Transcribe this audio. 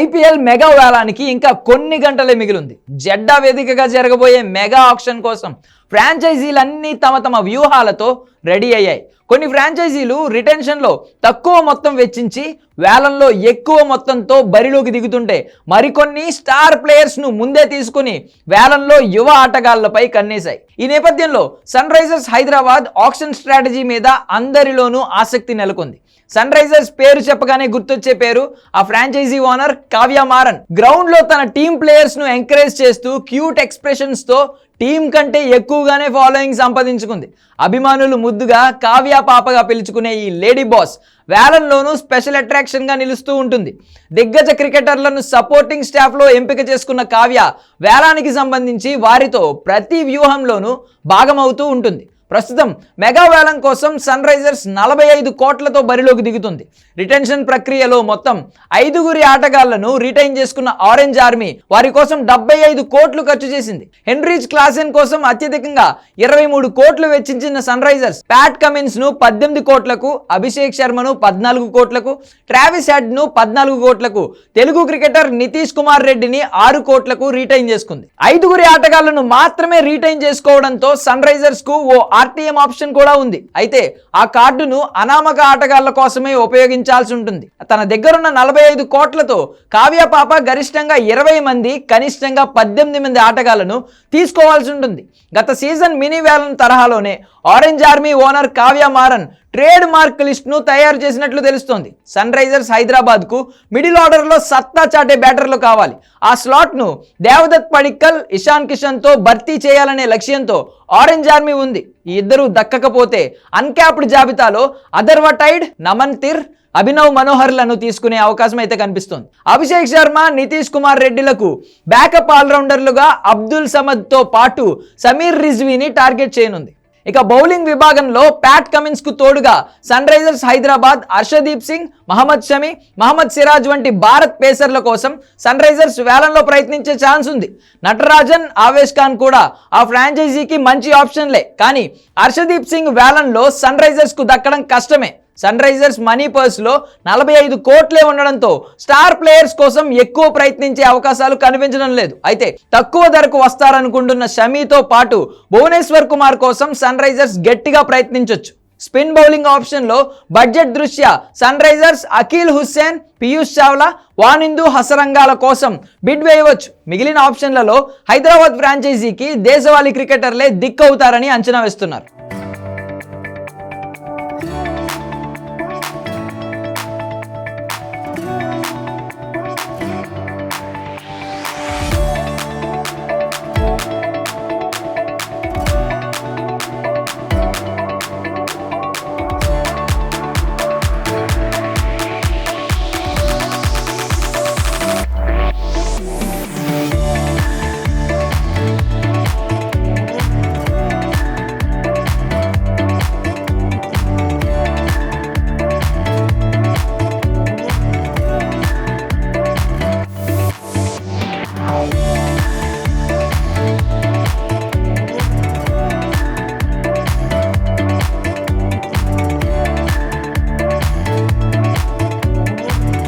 IPL mega వేలానికి ఇంకా కొన్ని గంటలే మిగిలింది. జెడ్డా వేదికగా జరగబోయే మెగా ఆక్షన్ కోసం ఫ్రాంచైజీలన్నీ తమ తమ వ్యూహాలతో రెడీ అయ్యాయి. కొన్ని ఫ్రాంచైజీలు రిటెన్షన్లో తక్కువ మొత్తం వెచ్చించి వేలంలో ఎక్కువ మొత్తంతో బరిలోకి దిగుతుంటే మరికొన్ని స్టార్ ప్లేయర్స్ను ముందే తీసుకుని వేలంలో యువ ఆటగాళ్ళపై కన్నేశాయి. ఈ నేపథ్యంలో sun Risers Hyderabad auction strategy మీద అందరిలోనూ ఆసక్తి నెలకొంది. సన్ రైజర్స్ పేరు చెప్పగానే గుర్తొచ్చే పేరు ఆ ఫ్రాంచైజీ ఓనర్ కావ్య మారన్. గ్రౌండ్లో తన టీమ్ ప్లేయర్స్ను ఎంకరేజ్ చేస్తూ క్యూట్ ఎక్స్ప్రెషన్స్తో టీం కంటే ఎక్కువగానే ఫాలోయింగ్ సంపాదించుకుంది. అభిమానులు ముద్దుగా కావ్య పాపగా పిలుచుకునే ఈ లేడీ బాస్ వేలంలోనూ స్పెషల్ అట్రాక్షన్గా నిలుస్తూ ఉంటుంది. దిగ్గజ క్రికెటర్లను సపోర్టింగ్ స్టాఫ్లో ఎంపిక చేసుకున్న కావ్య వేలానికి సంబంధించి వారితో ప్రతి వ్యూహంలోనూ భాగమవుతూ ఉంటుంది. ప్రస్తుతం మెగా వేలం కోసం సన్ రైజర్స్ నలభై ఐదు కోట్లతో బరిలోకి దిగుతుంది. రిటెన్షన్ ప్రక్రియలో మొత్తం ఐదుగురి ఆటగాళ్ళను రిటైన్ చేసుకున్న ఆరెంజ్ ఆర్మీ వారి కోసం డెబ్బై ఐదు కోట్లు ఖర్చు చేసింది. హెన్రీచ్ క్లాసెన్ కోసం అత్యధికంగా ఇరవై మూడు కోట్లు వెచ్చించిన సన్ రైజర్స్ ప్యాట్ కమిన్స్ను పద్దెనిమిది కోట్లకు అభిషేక్ శర్మను పద్నాలుగు కోట్లకు ట్రావిస్ హెడ్ను పద్నాలుగు కోట్లకు తెలుగు క్రికెటర్ నితీష్ కుమార్ రెడ్డిని ఆరు కోట్లకు రీటైన్ చేసుకుంది. ఐదుగురి ఆటగాళ్ళను మాత్రమే రీటైన్ చేసుకోవడంతో సన్ రైజర్స్కు ఓ ఆర్టీఎం ఆప్షన్ కూడా ఉంది. అయితే ఆ కార్డును అనామక ఆటగాళ్ళ కోసమే ఉపయోగించాల్సి ఉంటుంది. తన దగ్గరున్న నలభై ఐదు కోట్లతో కావ్య పాప గరిష్టంగా ఇరవై మంది కనిష్టంగా పద్దెనిమిది మంది ఆటగాళ్ళను తీసుకోవాల్సి ఉంటుంది. గత సీజన్ మినీ వేలన్ తరహాలోనే orange army owner Kavya Maran trade mark లిస్ట్ను తయారు చేసినట్లు తెలుస్తోంది. సన్ రైజర్స్ హైదరాబాద్కు మిడిల్ ఆర్డర్లో సత్తా చాటే బ్యాటర్లు కావాలి. ఆ స్లాట్ను దేవదత్ పడిక్కల్ ఇషాన్ కిషన్తో భర్తీ చేయాలనే లక్ష్యంతో ఆరెంజ్ ఆర్మీ ఉంది. ఈ ఇద్దరు దక్కకపోతే అన్క్యాప్డ్ జాబితాలో అదర్వటైడ్ నమన్ తిర్ అభినవ్ మనోహర్లను తీసుకునే అవకాశం అయితే కనిపిస్తోంది. అభిషేక్ శర్మ నితీష్ కుమార్ రెడ్డిలకు బ్యాకప్ ఆల్రౌండర్లుగా అబ్దుల్ సమద్తో పాటు సమీర్ రిజ్వీని టార్గెట్ చేయనుంది. ఇక బౌలింగ్ విభాగంలో ప్యాట్ కమిన్స్కు తోడుగా సన్ రైజర్స్ హైదరాబాద్ హర్షదీప్ సింగ్ మహమ్మద్ షమి మహమ్మద్ సిరాజ్ వంటి భారత్ పేసర్ల కోసం సన్ రైజర్స్ వేలంలో ప్రయత్నించే ఛాన్స్ ఉంది. నటరాజన్ ఆవేష్ ఖాన్ కూడా ఆ ఫ్రాంచైజీకి మంచి ఆప్షన్లే. కానీ హర్షదీప్ సింగ్ వేలంలో సన్ రైజర్స్కు దక్కడం కష్టమే. సన్ రైజర్స్ మనీ పర్స్లో నలభై ఐదు కోట్లే ఉండడంతో స్టార్ ప్లేయర్స్ కోసం ఎక్కువ ప్రయత్నించే అవకాశాలు కనిపించడం లేదు. అయితే తక్కువ ధరకు వస్తారనుకుంటున్న షమీతో పాటు భువనేశ్వర్ కుమార్ కోసం సన్ రైజర్స్ గట్టిగా ప్రయత్నించొచ్చు. స్పిన్ బౌలింగ్ ఆప్షన్లో బడ్జెట్ దృష్ట్యా సన్ రైజర్స్ అఖిల్ హుస్సేన్ పీయూష్ చావ్లా వానిందు హసరంగాల కోసం బిడ్ వేయవచ్చు. మిగిలిన ఆప్షన్లలో హైదరాబాద్ ఫ్రాంచైజీకి దేశవాళీ క్రికెటర్లే దిక్కవుతారని అంచనా వేస్తున్నారు.